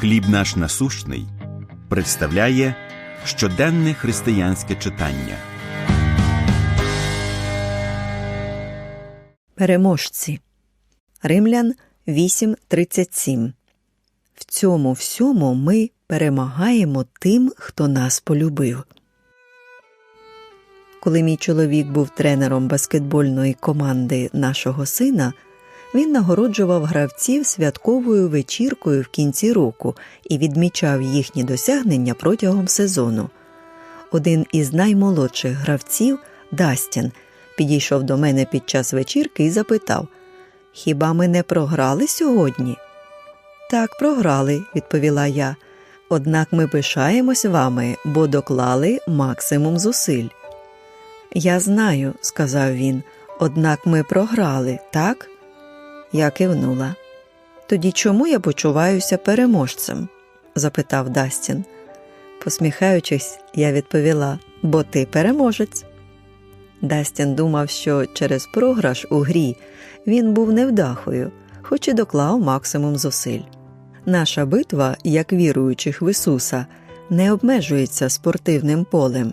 Хліб наш насущний представляє щоденне християнське читання. Переможці. Римлян 8.37 В цьому всьому ми перемагаємо тим, хто нас полюбив. Коли мій чоловік був тренером баскетбольної команди нашого сина, він нагороджував гравців святковою вечіркою в кінці року і відмічав їхні досягнення протягом сезону. Один із наймолодших гравців, Дастін, підійшов до мене під час вечірки і запитав: Хіба ми не програли сьогодні? Так, програли, відповіла я. Однак ми пишаємось вами, бо доклали максимум зусиль. Я знаю, сказав він, однак ми програли, так? Я кивнула. Тоді чому я почуваюся переможцем? запитав Дастін. Посміхаючись, я відповіла, бо ти переможець. Дастін думав, що через програш у грі він був невдахою, хоч і доклав максимум зусиль. Наша битва, як віруючих в Ісуса, не обмежується спортивним полем.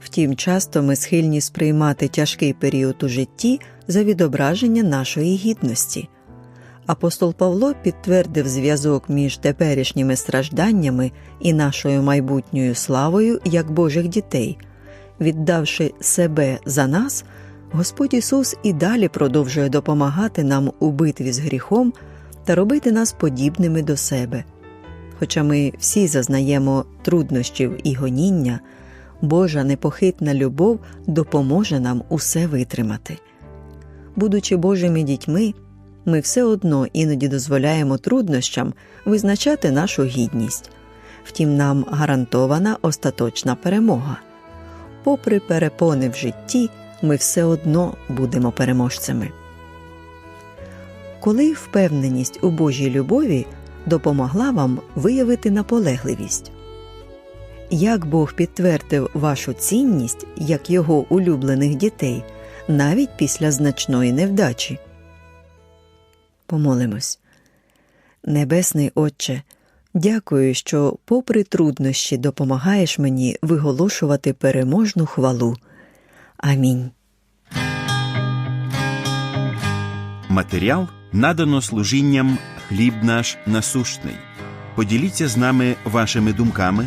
Втім, часто ми схильні сприймати тяжкий період у житті за відображення нашої гідності. Апостол Павло підтвердив зв'язок між теперішніми стражданнями і нашою майбутньою славою як Божих дітей. Віддавши себе за нас, Господь Ісус і далі продовжує допомагати нам у битві з гріхом та робити нас подібними до себе. Хоча ми всі зазнаємо труднощів і гоніння, Божа непохитна любов допоможе нам усе витримати. Будучи Божими дітьми, ми все одно іноді дозволяємо труднощам визначати нашу гідність, втім, нам гарантована остаточна перемога. Попри перепони в житті, ми все одно будемо переможцями. Коли впевненість у Божій любові допомогла вам виявити наполегливість, як Бог підтвердив вашу цінність як його улюблених дітей навіть після значної невдачі. Помолимось. Небесний Отче, дякую, що, попри труднощі, допомагаєш мені виголошувати переможну хвалу. Амінь. Матеріал надано служінням Хліб наш насущний. Поділіться з нами вашими думками,